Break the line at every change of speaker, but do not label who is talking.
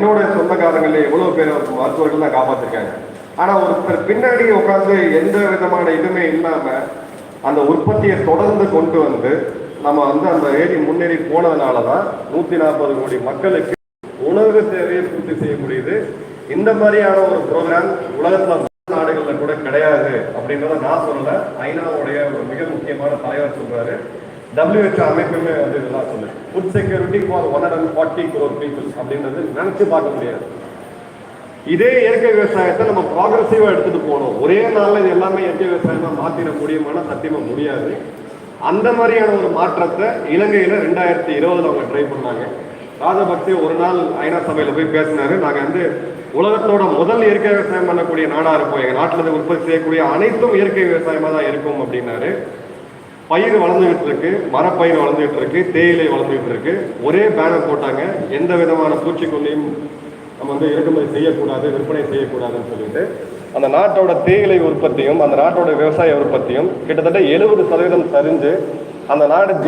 என்னோட சொந்தக்காரங்களே எவ்வளவு பேர் மருத்துவர்கள் தான் காப்பாத்திருக்காங்க. ஆனா ஒருத்தர் பின்னாடி உட்காந்து எந்த விதமான இதுவுமே இல்லாம அந்த உற்பத்தியை தொடர்ந்து கொண்டு வந்து நம்ம வந்து அந்த ஏரி முன்னேறி போனதுனால தான் நூத்தி நாற்பது கோடி மக்களுக்கு உணவு தேவையை பூர்த்தி செய்ய முடியுது. இந்த மாதிரியான ஒரு ப்ரோக்ராம் உலகத்துல மற்ற நாடுகள்ல கூட கிடையாது அப்படின்றத நான் சொல்லல. ஐநாவுடைய ஒரு மிக முக்கியமான தலைவர் சொல்றாரு. WHO அமைப்புமே வந்து இதெல்லாம் சொல்லுது. Food security for one hundred forty crore people அப்படின்றது நினச்சி பார்க்க முடியாது. இதே இயற்கை விவசாயத்தை நம்ம ப்ராக்ரஸிவாக எடுத்துகிட்டு போகணும் ஒரே நாளில் இது எல்லாமே இயற்கை விவசாயமாக மாற்றிட முடியுமானா சத்தியமாக முடியாது. அந்த மாதிரியான ஒரு மாற்றத்தை இலங்கையில் ரெண்டாயிரத்தி இருபதில் அவங்க ட்ரை பண்ணாங்க. ராஜபக்சே ஒரு நாள் ஐநா சபையில் போய் பேசினாரு. நாங்கள் வந்து உலகத்தோட முதல் இயற்கை விவசாயம் பண்ணக்கூடிய நாடாக இருப்போம். எங்கள் நாட்டில் இருந்து உற்பத்தி செய்யக்கூடிய அனைத்தும் இயற்கை விவசாயமாக தான் இருக்கும் அப்படின்னாரு. பயிர் வளர்ந்துகிட்டு இருக்கு மரப்பயிர் வளர்ந்துகிட்டு இருக்கு தேயிலை வளர்ந்துகிட்டு இருக்கு ஒரே பேனர் போட்டாங்க. எந்த விதமான பூச்சிக்கொல்லியும் நம்ம வந்து இறக்குமதி செய்யக்கூடாது விற்பனை செய்யக்கூடாதுன்னு சொல்லிட்டு. அந்த நாட்டோட தேயிலை உற்பத்தியும் அந்த நாட்டோட விவசாய உற்பத்தியும் கிட்டத்தட்ட எழுபது சதவீதம் சரிஞ்சு அந்த நாடு